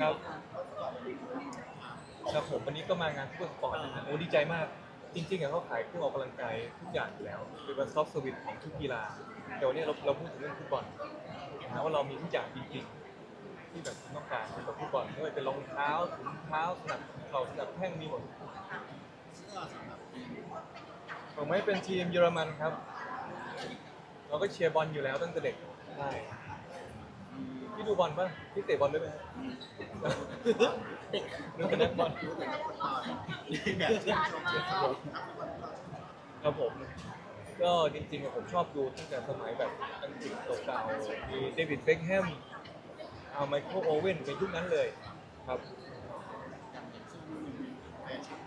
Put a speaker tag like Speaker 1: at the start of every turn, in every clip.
Speaker 1: ครับ ครับผมวันนี้ก็มางานทุกสปอร์ตนะฮะโอ้ดีใจมาก จริงๆอะเขาขายเครื่องออกกำลังกายทุกอย่างอยู่แล้วเป็นซอฟต์เซอร์วิสของทุกกีฬาแต่วันนี้เราเราพูดถึงเรื่องฟุตบอลนะว่าเรามีทุกอย่างจริงๆที่แบบต้องการเกี่ยวกับฟุตบอลไม่ว่าจะรองเท้าถุงเท้าสนับเข่าสนับแข้งมีหมด
Speaker 2: เสื้อสำหรับทีม
Speaker 1: ผมไม่เป็นทีมเยอรมันครับ เราก็เชียร์บอลอยู่แล้วตั้งแต่เด็กใช่ พี่ดูบอลป่ะพี่เตะบอลด้วยไหมฮะดูแต่นักบอล
Speaker 2: รู้แต่นักฟุตบอลนี่แบบชื่นชมชื่นชอบนักฟุตบอล
Speaker 1: ครับผม ก็จริงๆอะผมชอบดูตั้งแต่สมัยแบบอังกฤษเก่าๆมีเดวิดเบคแฮมเอาไมเคิลโอเว่นเป็นยุคนั้นเลยครับ
Speaker 2: อย่างเด็กซึ่งมีแฟชั่น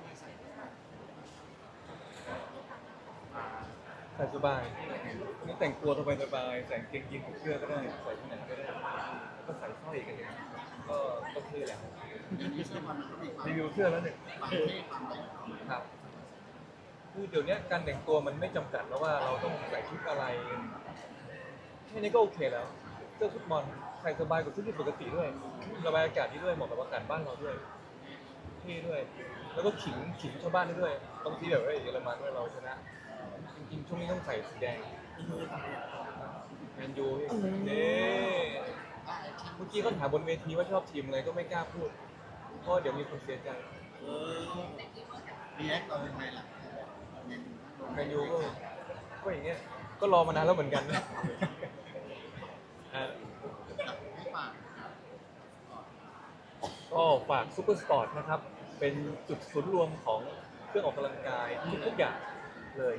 Speaker 2: ไม่ใส่
Speaker 1: ใส่สบายนี่แต่งตัวสบายสบายๆใส่กางเกงยีนกับเสื้อก็ได้ ใส่ที่ไหนก็ได้แล้วก็ใส่สร้อยกันเนี่ยก็ก็เท่แล้ว
Speaker 2: มีเสื้อบอลมันก็มีความ
Speaker 1: รีวิวเสื้อแล้วหนึ่ง
Speaker 2: ความเท่ความอะไรของมัน
Speaker 1: ครับ คือเดี๋ยวนี้การแต่งตัวมันไม่จำกัดแล้วว่าเราต้องใส่ชุดอะไรแค่นี้ก็โอเคแล้ว เสื้อฟุตบอลใส่สบายกว่าชุดปกติด้วยระบายอากาศดีด้วยเหมาะกับอากาศบ้านเราด้วยเท่ด้วย แล้วก็ขิงขิงชาวบ้านได้ด้วยบางทีแบบว่าเยอรมันว่าเราชนะ จริงๆช่วงนี้ต้องใส่สีแดงแมนยูพี่นี่เมื่อกี้เขาถามบนเวทีว่าชอบทีมอะไรก็ไม่กล้าพูด เพราะเดี๋ยวมีคนเสียใจ
Speaker 2: เออรีแอคเราเป็นไงล่ะเนี่ย
Speaker 1: แมนยูก็ก็อย่างเงี้ยก็รอมานานแล้วเหมือนกันนะอะ
Speaker 2: ให้ฝาก
Speaker 1: ก็ฝากซูเปอร์สปอร์ตนะครับ เป็นจุดศูนย์รวมของเครื่องออกกำลังกายทุกๆอย่างเลย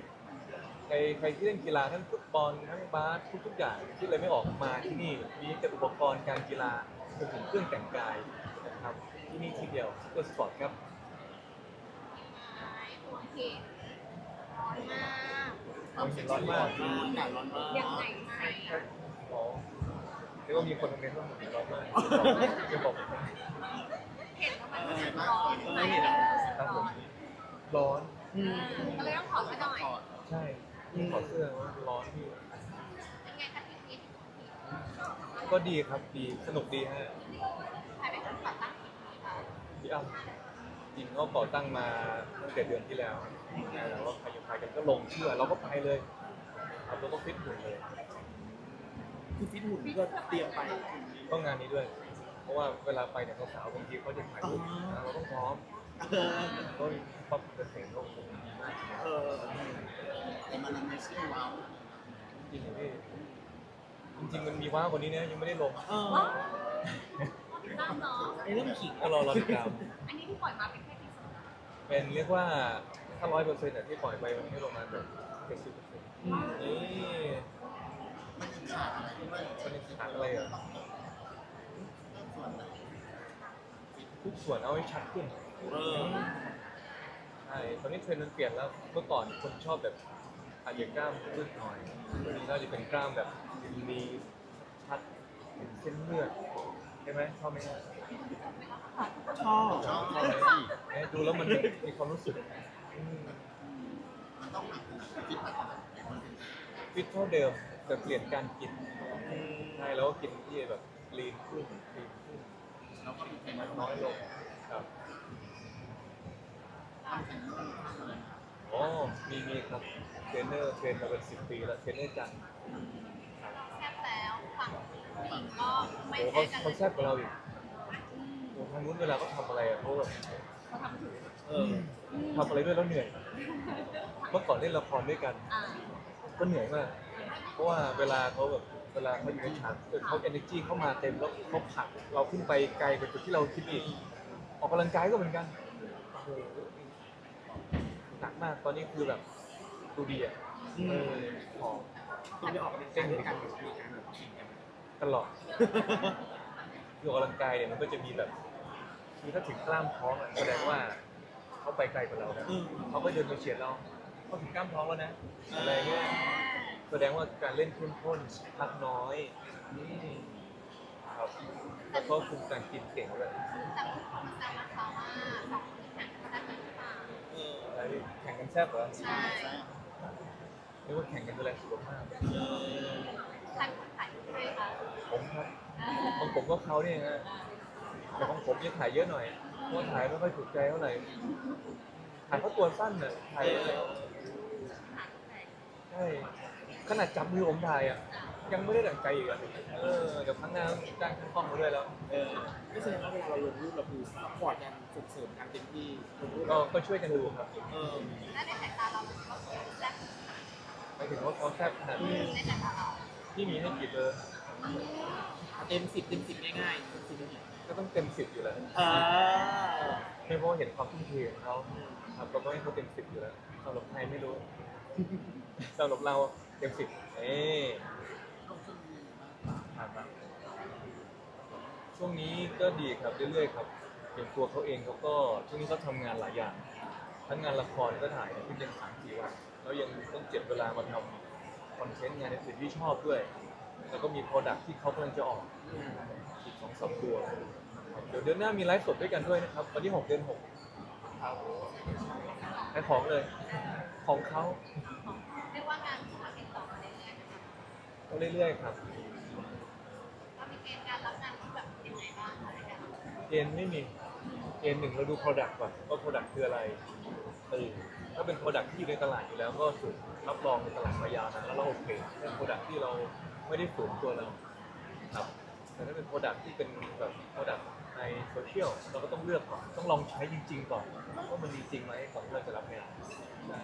Speaker 1: ใครใครที่เล่นกีฬาทั้งฟุตบอลทั้งบาสทุกๆอย่างที่เลยไม่ออกมาที่นี่มีแต่อุปกรณ์การกีฬาจนถึงเครื่องแต่งกายนะครับที่นี่ที่เดียวซูเปอร์สปอร์ตครับ
Speaker 3: โอเคร้อนมาก
Speaker 2: ความเซ็กซี่ร้อนมากอากาศร้อนมาก
Speaker 3: ยังไงไหม
Speaker 1: อ๋อเรียกว่ามีคนคอมเมนต์ว่าผมร้อนมากจะบอกผม
Speaker 3: เห็นว่ามันรู้สึกร้อนไหม
Speaker 1: ครับผมร้อน
Speaker 3: ก็เลยต้องขอมาหน่อย
Speaker 1: ใช่ ขอดเสื้อว่าร้อนที่
Speaker 3: เป็นไงคะทีม
Speaker 1: ก็ดีครับดีสนุกดีฮะ
Speaker 3: ใครเป็นคนก่อตั้งทีมนี้คะ
Speaker 1: พี่อ้ำจริงก็ก่อตั้งมาตั้งแต่เดือนที่แล้วแล้วก็ใครอยู่ใครกันก็ลงเชื่อเราก็ไปเลยครับเราก็ฟิตหุ่นเลย
Speaker 4: คือฟิตหุ่นก็เตรียมไป
Speaker 1: ก็งานนี้ด้วย เพราะว่าเวลาไปเนี่ยสาวๆบางทีเขาจะถ่ายรูป
Speaker 4: อ๋อ
Speaker 1: เราต้องพร้อม
Speaker 4: เออ
Speaker 1: ก็ป๊อปเกษตรก็คงดีมาก
Speaker 4: เออ
Speaker 2: แต่มันอเมซิ่ว้าว
Speaker 1: จริงๆพี่จริงๆมันมีว้าวกว่านี้เนี่ยยังไม่ได้ลง
Speaker 4: เออ
Speaker 3: น้องเนาะ
Speaker 4: ไอ้เรื่องขิง
Speaker 1: ก็รอรอติดตาม
Speaker 3: อันนี้ที่ปล่อยมาเป็นแค่ทีเซอร์
Speaker 1: เป็นเรียกว่าถ้าร้อยเปอร์เซ็นต์ที่ปล่อยไปมันให้ประมาแบบเจ็ดสิบเปอร์เซ็นต์
Speaker 4: อืม
Speaker 1: นี่
Speaker 2: มันมีฉากอะไรด้วย
Speaker 1: มันเป็นฉากอะไรอะทุกส่วนเอาให้ชัดขึ้น
Speaker 4: เออ
Speaker 1: ใช่ตอนนี้เทรนด์มันเปลี่ยนแล้ว เมื่อก่อนคนชอบแบบอาจจะกล้ามขึ้นหน่อยวันนี้เราจะเป็นกล้ามแบบมีชัดเห็นเส้นเลือดใช่ไหมชอบไหม
Speaker 4: ชอบ
Speaker 2: ชอบ
Speaker 1: ไหมเอ๊ะดูแล้วมันมีความรู้สึกอืม
Speaker 2: มันต้องหนักขนาดฟิตหนักขนาด
Speaker 1: เท่าเดิมแต่เปลี่ยนการกินใช่แล้วก็กินที่แบบลีนขึ้นลีนขึ้น
Speaker 2: เราก็มีเทรน
Speaker 1: มัน
Speaker 2: น้
Speaker 1: น้
Speaker 2: อ
Speaker 1: ย
Speaker 2: ลง
Speaker 1: งครับ
Speaker 2: ทำแข่งขันทำ อะไร
Speaker 1: อ๋อมีมีครับเทรนเนอร์เทรนมาเป็นสิบปีแล้วเทรนเนอร์จันทร์
Speaker 3: แซ่บแล้วฝั่งฝั่งก็ไม่
Speaker 1: โอ้
Speaker 3: แพ้
Speaker 1: เขา
Speaker 3: กัน
Speaker 1: เขาแซ่บกว่าเราอีกโอ้ทางนู้นเวลาเขาทำอะไรอะเขาแบบ
Speaker 3: เขาทำถึง
Speaker 4: เออ
Speaker 1: ทำอะไรด้วยแล้วเหนื่อย เมื่อก่อนเล่นละครด้วยกัน
Speaker 3: อ่า
Speaker 1: ก็เหนื่อยมาก เพราะว่าเวลาเขาแบบเวลาเขาอยู่ในฉากเกิดเขา energy เข้ามาเต็มแล้วเขาผลักเราขึ้นไปไกลกว่าจุดที่เราคิดอีก ออกกำลังกายก็เหมือนกันโอ้โห หนักมากตอนนี้คือแบบดูดีอะเออผอม
Speaker 4: ต้องไปออกกำลังกายด้วยกันมีการแบบขิงกัน
Speaker 1: ตลอดคือออกกำลังกายเนี่ยมันก็จะมีแบบคือถ้าถึงกล้ามท้องอะแสดงว่าเขาไปไกลกว่าเรานะ
Speaker 4: อืม
Speaker 1: เขาก็เดินมาเฉียดเราเขาถึงกล้ามท้องแล้วนะอะไรเงี้ยแสดงว่าการเล่นเข้มข้นพักน้อยอืมครับแล้วก็คุมการกินเก่งด้วย
Speaker 3: แต่คุณคนมาแซวนะคะว่าสองคนแข่งกันได้
Speaker 1: แข่งกันแซ่บเหรอ
Speaker 3: ใช่
Speaker 1: เรียกว่าแข่งกันดูแลสุขภาพ
Speaker 3: ใครคนถ่ายรูปให้คะ
Speaker 1: ผมครับ
Speaker 3: อ่า
Speaker 1: ของผมก็เขาเนี่ยฮะแต่ของผมยังถ่ายเยอะหน่อยเพราะว่าถ่ายไม่ค่อยถูกใจเท่าไหร่ถ่ายเพราะตัวสั้นน่ะถ่ายใช่ขนาดจับมือผมถ่ายอะ ยังไม่ได้ดั่งใจอีกอะเออเดี๋ยวครั้งหน้าจ้างช่างกล้องมาด้วยแล้ว
Speaker 4: เออไม่แสดงว่าเวลาเราลงรูปเราคือซัพพอร์ตกันส่งเสริมกันเต็มที่ลงรูป
Speaker 1: ก็ก็ช่วยกันดูครับ
Speaker 4: เออ
Speaker 3: และในสายตาเราเขาแซ่บ
Speaker 1: ไปถึงว่าเขาแซ่บขนาดนี้
Speaker 3: ในสายตาเรา
Speaker 1: ที่มีให้กี่เบอร์
Speaker 4: เต็มสิบเต็มสิบง่ายๆเต็มสิบง่าย
Speaker 1: ก็ต้องเต็มสิบอยู่แล้ว
Speaker 4: ๆอ่า
Speaker 1: ไม่เพราะว่าเห็นความทุ่มเทของเขาครับเราก็ให้เขาเต็มสิบอยู่แล้วสำหรับใครไม่รู้ สำหรับเราเต็มสิบเอ๊ ครับช่วงนี้ก็ดีครับเรื่อยๆครับอย่างตัวเขาเองเขาก็ช่วงนี้เขาทำงานหลายอย่าง ทั้งงานละครก็ถ่ายขึ้นยังสามสี่วันแล้วยังต้องเจ็บเวลามาทำคอนเทนต์งานในสิ่งที่ชอบด้วย แล้วก็มีโปรดักที่เขากำลังจะออกอีกสองสามตัวครับเดี๋ยวเดือนหน้ามีไลฟ์สดด้วยกันด้วยนะครับ วันที่หกเดือนหกครับขายของเลย ของเขา
Speaker 3: เรียกว่างานมาติดต่อมาเรื่อยๆนะคะ
Speaker 1: ก็เรื่อยๆครับ เกณฑ์ไม่มีเกณฑ์หนึ่งเราดู Product ก่อนว่า Product คืออะไรเออถ้าเป็น Product ที่อยู่ในตลาดอยู่แล้วก็ถูกรับรองในตลาดมายาวนานแล้วเราโอเคเป็น Product ที่เราไม่ได้ฝืนตัวเราครับแต่ถ้าเป็น Product ที่เป็นแบบ Product ในโซเชียลเราก็ต้องเลือกก่อนต้องลองใช้จริง ๆ ก่อนว่ามันดีจริงไหมก่อนที่เราจะรับงานใช่